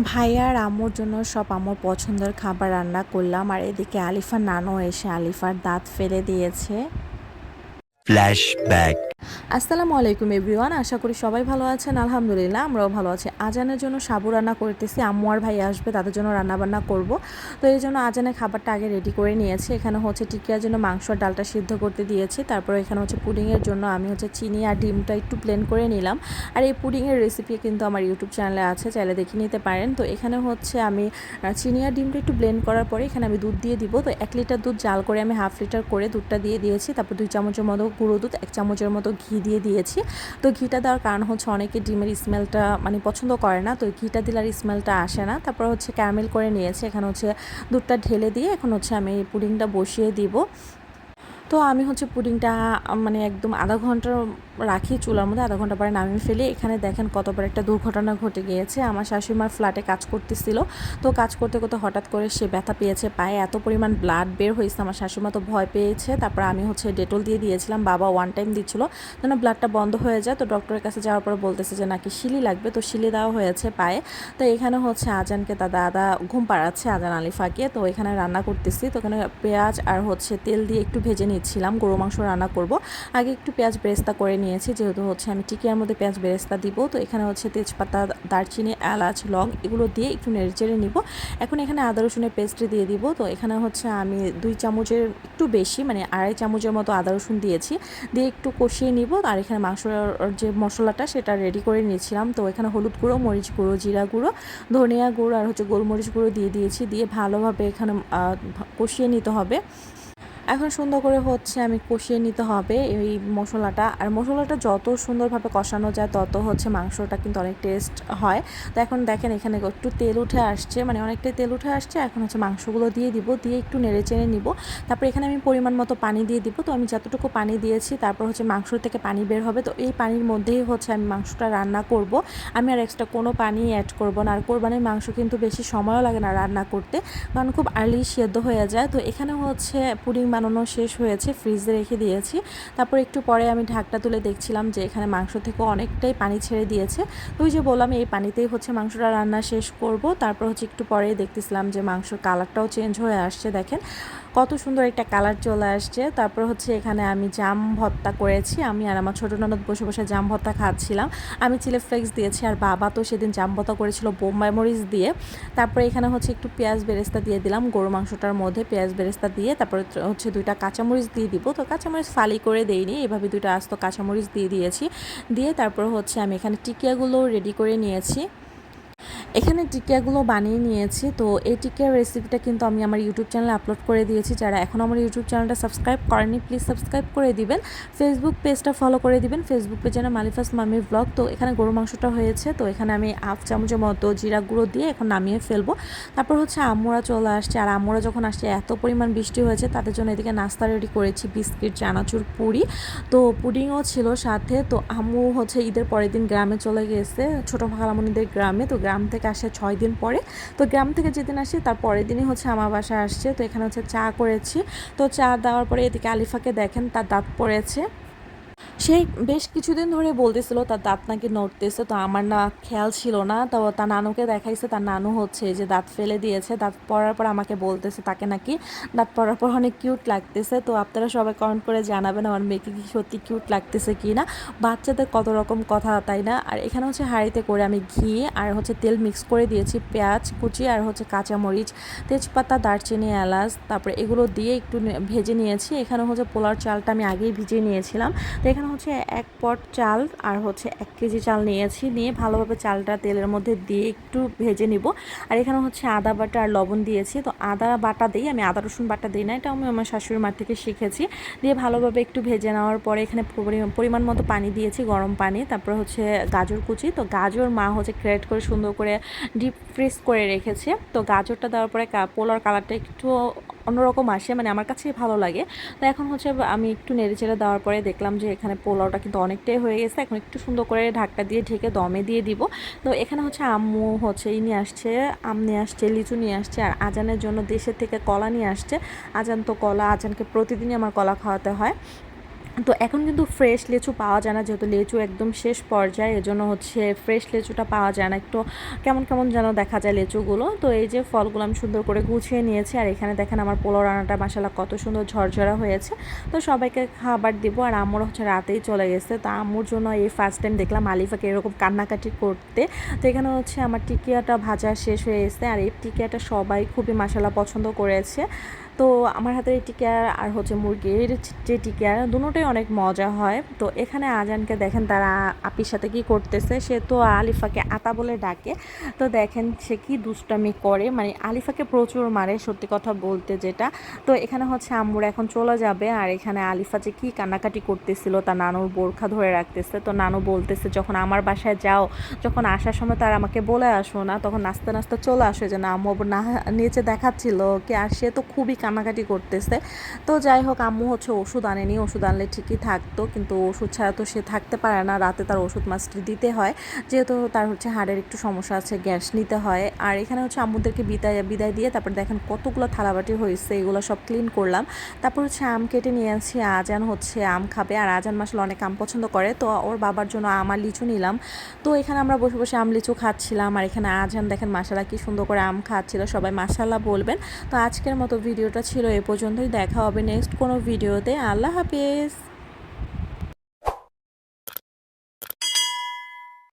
ভাইয়া আর আম্মুর জন্য সব আমোর পছন্দের খাবার রান্না করলাম, আর এদিকে আলিফা নানো এসে আলিফার দাঁত ফেলে দিয়েছে। ফ্ল্যাশব্যাক আসসালামু আলাইকুম এভরিওয়ান আশা করি সবাই ভালো আছেন। আলহামদুলিল্লাহ, আমরাও ভালো আছি। আজানের জন্য সাবু রান্না করতেছি। আম্মু আর ভাই আসবে, তাদের জন্য রান্না বান্না করব। তো এই জন্য আজানের খাবারটা আগে রেডি করে নিয়েছি। এখানে হচ্ছে টিকিয়ার জন্য মাংস আর ডালটা সিদ্ধ করতে দিয়েছি। তারপর এখানে হচ্ছে পুডিংয়ের জন্য আমি হচ্ছে চিনি আর ডিমটা একটু প্লেন করে নিলাম। আর এই পুডিংয়ের রেসিপি কিন্তু আমার ইউটিউব চ্যানেলে আছে, চাইলে দেখে নিতে পারেন। তো এখানে হচ্ছে আমি চিনি আর ডিমটা একটু ব্লেন্ড করার পরে এখানে আমি দুধ দিয়ে দিব। তো এক লিটার দুধ জাল করে আমি হাফ লিটার করে দুধটা দিয়ে দিয়েছি। তারপর দুই চামচের মতো গুঁড়ো দুধ, এক চামচের মতো ঘি দিয়ে দিয়েছি। তো ঘিটা দেওয়ার কারণ হচ্ছে অনেকে ডিমের স্মেলটা মানে পছন্দ করে না। তো ঘিটা দিলে আর স্মেলটা আসে না। তারপর হচ্ছে ক্যামেল করে নিয়েছি। এখানে হচ্ছে দুধটা ঢেলে দিয়ে এখন হচ্ছে আমি পুডিংটা বসিয়ে দিব। তো আমি হচ্ছে পুডিংটা মানে একদম আধা ঘণ্টা রাখি চুলার মধ্যে, আধা ঘণ্টা পরে নামিয়ে ফেলি। এখানে দেখেন কতবার একটা দুর্ঘটনা ঘটে গিয়েছে। আমার শাশুড়িমার ফ্ল্যাটে কাজ করতেছিল। তো কাজ করতে করতে হঠাৎ করে সে ব্যথা পেয়েছে, পায়ে এত পরিমাণ ব্লাড বের হয়েছে। আমার শাশুড়িমা তো ভয় পেয়েছে। তারপর আমি হচ্ছে ডেটল দিয়ে দিয়েছিলাম। বাবা ওয়ান টাইম দিচ্ছিল। যেন ব্লাডটা বন্ধ হয়ে যায়। তো ডক্টরের কাছে যাওয়ার পর বলতেছে যে, নাকি শিলি লাগবে? তো শিলি দেওয়া হয়েছে পায়ে। তো এখানে হচ্ছে আজানকে তার দাদা ঘুম পাড়াচ্ছে, আজান আলিফাকে। তো এখানে রান্না করতেছি। তো এখানে পেঁয়াজ আর হচ্ছে তেল দিয়ে একটু ভেজে নিচ্ছিলাম গরু মাংস রান্না করব। আগে একটু পেঁয়াজ বেরেস্তা করে নিয়েছি, যেহেতু হচ্ছে আমি টিকিয়ার মধ্যে পেঁয়াজ বেরেস্তা দিব। তো এখানে হচ্ছে তেজপাতা, দারচিনি, এলাচ, লং এগুলো দিয়ে একটু নেড়েচেড়ে নিব। এখন এখানে আদা, রসুনের পেস্ট দিয়ে দিব। তো এখানে হচ্ছে আমি দুই চামচের একটু বেশি মানে আড়াই চামচের মতো আদা, রসুন দিয়েছি। দিয়ে একটু কষিয়ে নিব। আর এখানে মাংসর যে মশলাটা সেটা রেডি করে নিয়েছিলাম। তো এখানে হলুদ গুঁড়ো, মরিচ গুঁড়ো, জিরা গুঁড়ো, ধনিয়া গুঁড়ো, আর হচ্ছে গোলমরিচ গুঁড়ো দিয়ে দিয়েছি। দিয়ে ভালোভাবে এখানে কষিয়ে নিতে হবে। এখন সুন্দর করে হচ্ছে আমি কষিয়ে নিতে হবে এই মশলাটা। আর মশলাটা যত সুন্দরভাবে কষানো যায়, তত হচ্ছে মাংসটা কিন্তু অনেক টেস্ট হয়। তো এখন দেখেন এখানে একটু তেল উঠে আসছে মানে অনেকটাই তেল উঠে আসছে। এখন হচ্ছে মাংসগুলো দিয়ে দিব, দিয়ে একটু নেড়ে চেড়ে নিব। তারপর এখানে আমি পরিমাণ মতো পানি দিয়ে দিব। তো আমি যতটুকু পানি দিয়েছি, তারপর হচ্ছে মাংস থেকে পানি বের হবে। তো এই পানির মধ্যেই হচ্ছে আমি মাংসটা রান্না করব। আমি আর এক্সট্রা কোনো পানি অ্যাড করব না। আর কোরবানির মাংস কিন্তু বেশি সময়ও লাগে না রান্না করতে, কারণ খুব আর্লি সেদ্ধ হয়ে যায়। তো এখানে হচ্ছে পুডিং বানানো শেষ হয়েছে ফ্রিজে রেখে দিয়েছি। তারপর একটু পরে আমি ঢাকটা তুলে দেখছিলাম যে এখানে মাংস থেকে অনেকটাই পানি ছেড়ে দিয়েছে। ওই যে বললাম, এই পানিতেই হচ্ছে মাংসটা রান্না শেষ করব। তারপর হচ্ছে একটু পরেই দেখতেছিলাম যে মাংসর কালারটাও চেঞ্জ হয়ে আসছে, দেখেন। কত সুন্দর একটা কালার চলে আসছে। তারপর হচ্ছে এখানে আমি জাম ভর্তা করেছি। আমি আর আমার ছোটো ননদ বসে বসে জাম ভর্তা খাচ্ছিলাম। আমি চিলি ফ্লেক্স দিয়েছি আর বাবা তো সেদিন জাম ভর্তা করেছিল বোম্বাই মরিচ দিয়ে। তারপরে এখানে হচ্ছে একটু পেঁয়াজ বেরেস্তা দিয়ে দিলাম। গরু মাংসটার মধ্যে পেঁয়াজ বেরেস্তা দিয়ে, তারপরে হচ্ছে দুইটা কাঁচামরিচ দিয়ে দিব। তো কাঁচামরিচ ফালি করে দেইনি, এভাবে দুইটা আস্ত কাঁচামরিচ দিয়ে দিয়েছি। দিয়ে তারপর হচ্ছে আমি এখানে টিকিয়াগুলো রেডি করে নিয়েছি। এখানে টিকিয়াগুলো বানিয়ে নিয়েছি। তো এই টিকিয়ার রেসিপিটা কিন্তু আমি আমার ইউটিউব চ্যানেলে আপলোড করে দিয়েছি। যারা এখন আমার ইউটিউব চ্যানেলটা সাবস্ক্রাইব করেনি প্লিজ সাবস্ক্রাইব করে দিবেন। ফেসবুক পেজটা ফলো করে দিবেন। ফেসবুক পেজে না মালিফাস মামি ব্লগ তো এখানে গরু মাংসটা হয়েছে। তো এখানে আমি হাফ চামচের মতো জিরা গুঁড়ো দিয়ে এখন নামিয়ে ফেলব। তারপর হচ্ছে আম্মুরা চলে আসছে। আর আম্মুরা যখন আসছে, এত পরিমাণ বৃষ্টি হয়েছে, তাদের জন্য এদিকে নাস্তা রেডি করেছি। বিস্কিট, চানাচুর, পুরি। তো পুডিংও ছিল সাথে। তো আম্মু হচ্ছে ঈদের পরের দিন গ্রামে চলে গেছে। ছোটো খালামণিদের গ্রামে। তো গ্রাম থেকে আসে ছয় দিন পরে। তো গ্রাম থেকে যেদিন আসে, তার পরের দিনই হচ্ছে আমার বাসায় আসছে। তো এখানে হচ্ছে চা করেছি। তো চা দেওয়ার পরে এদিকে আলিফাকে দেখেন, তার দাঁত পড়েছে। সে বেশ কিছুদিন ধরে বলতেছিল তার দাঁত নাকি নড়তেছে। তো আমার না খেয়াল ছিল না। তো তার নানুকে দেখাইছে, তার নানু হচ্ছে যে দাঁত ফেলে দিয়েছে, দাঁত পড়ার পর আমাকে বলতেছে তাকে নাকি দাঁত পড়ার পর অনেক কিউট লাগতেছে। তো আপনারা সবাই কমেন্ট করে জানাবেন আমার মেয়েকে কি সত্যি কিউট লাগতেছে কি না। বাচ্চাদের কত রকম কথা, তাই না? আর এখানে হচ্ছে হাঁড়িতে করে আমি ঘি আর হচ্ছে তেল মিক্স করে দিয়েছি, পেঁয়াজ, কুচি আর হচ্ছে কাঁচামরিচ, তেজপাতা, দারচিনি, এলাচ, তারপরে এগুলো দিয়ে একটু ভেজে নিয়েছি। এখানে হচ্ছে পোলার চালটা আমি আগেই ভিজিয়ে নিয়েছিলাম। তো এখানে হচ্ছে এক পট চাল আর হচ্ছে এক কেজি চাল নিয়েছি। নিয়ে ভালোভাবে চালটা তেলের মধ্যে দিয়ে একটু ভেজে নিব। আর এখানে হচ্ছে আদা বাটা আর লবণ দিয়েছি। তো আদা বাটা দিই, আমি আদা রসুন বাটা দিই না, এটা আমি আমার শাশুড়ির মার থেকে শিখেছি। দিয়ে ভালোভাবে একটু ভেজে নেওয়ার পরে এখানে পরিমাণ মতো পানি দিয়েছি, গরম পানি, তারপর হচ্ছে গাজর কুচি। তো গাজর মা হচ্ছে ক্রেট করে সুন্দর করে ডিপ ফ্রিজ করে রেখেছে। তো গাজরটা দেওয়ার পরে পোলার কালারটা একটু অন্যরকম আসে মানে আমার কাছে ভালো লাগে। তো এখন হচ্ছে আমি একটু নেড়ে চেড়ে দেওয়ার পরে দেখলাম যে এখানে পোলাওটা কিন্তু অনেকটাই হয়ে গেছে। এখন একটু সুন্দর করে ঢাকটা দিয়ে ঢেকে দমে দিয়ে দিব। তো এখানে হচ্ছে আম্মু হচ্ছে ই নিয়ে আসছে, আম নিয়ে আসছে, লিচু নিয়ে আসছে, আর আজানের জন্য দেশের থেকে কলা নিয়ে আসছে। আজান তো কলা, আজানকে প্রতিদিনই আমার কলা খাওয়াতে হয়। তো এখন কিন্তু ফ্রেশ লেচু পাওয়া যায় না, যেহেতু লেচু একদম শেষ পর্যায়ে, এজন্য হচ্ছে ফ্রেশ লেচুটা পাওয়া যায় না। একটু কেমন কেমন যেন দেখা যায় লেচুগুলো। তো এই যে ফলগুলো আমি সুন্দর করে গুছিয়ে নিয়েছি, আর এখানে দেখেন আমার পোলো রান্নাটা মশালা কত সুন্দর ঝরঝরা হয়েছে। তো সবাইকে খাবার দিব, আর আম্মুর হচ্ছে রাতেই চলে গেছে। তা আম্মুর জন্য এই ফার্স্ট টাইম দেখলাম আলিফাকে এরকম কান্নাকাটি করতে। তো এখানে হচ্ছে আমার টিকিয়াটা ভাজা শেষ হয়ে গেছে, আর এই টিকিয়াটা সবাই খুবই মশালা পছন্দ করেছে। তো আমার হাতের এই টিকিয়া আর হচ্ছে মুরগির যে টিকিয়া দুটোই অনেক মজা হয়। তো এখানে আজানকে দেখেন তারা আপির সাথে কি করতেছে। সে তো আলিফাকে আতা বলে ডাকে। তো দেখেন সে কি দুষ্টামি করে। মানে আলিফাকে প্রচুর মারে, সত্যি কথা বলতে যেটা। তো এখানে হচ্ছে আম্মুর এখন চলে যাবে। আর এখানে আলিফা যে কি কান্নাকাটি করতেছিল, তার নানুর বোরখা ধরে রাখতেছে। তো নানু বলতেছে, যখন আমার বাসায় যাও, যখন আসার সময় তার আমাকে বলে আসো না, তখন নাস্তে নাস্তে চলে আসো। যে না আম্মু না নিচে দেখাচ্ছিল কি আর সে তো খুবই কান্নাকাটি করতেছে। তো যাই হোক, আম্মু হচ্ছে ওষুধ আনেনি, ওষুধ আনলে ঠিকই থাকতো, কিন্তু ওষুধ ছাড়া তো সে থাকতে পারে না। রাতে তার ওষুধ মাস্ট দিতে হয়, যেহেতু তার হচ্ছে হাড়ের একটু সমস্যা আছে, গ্যাস নিতে হয়। আর এখানে হচ্ছে আম্মুদেরকে বিদায় বিদায় দিয়ে তারপর দেখেন কতগুলো থালাবাটি হয়েছে, এগুলো সব ক্লিন করলাম। তারপর হচ্ছে আম কেটে নিয়ে আসছি আজান হচ্ছে, আম খাবে। আর আজান মাসলে অনেক আম পছন্দ করে, তো ওর বাবার জন্য আম আর লিচু নিলাম। তো এখানে আমরা বসে বসে আম, লিচু খাচ্ছিলাম। আর এখানে আজান দেখেন মাসালা কি সুন্দর করে আম খাচ্ছিল, সবাই মাসাল্লাহ বলবেন। তো আজকের মতো ভিডিওটা ছিল এ পর্যন্তই দেখা হবে নেক্সট কোনো ভিডিওতে আল্লাহ হাফিজ।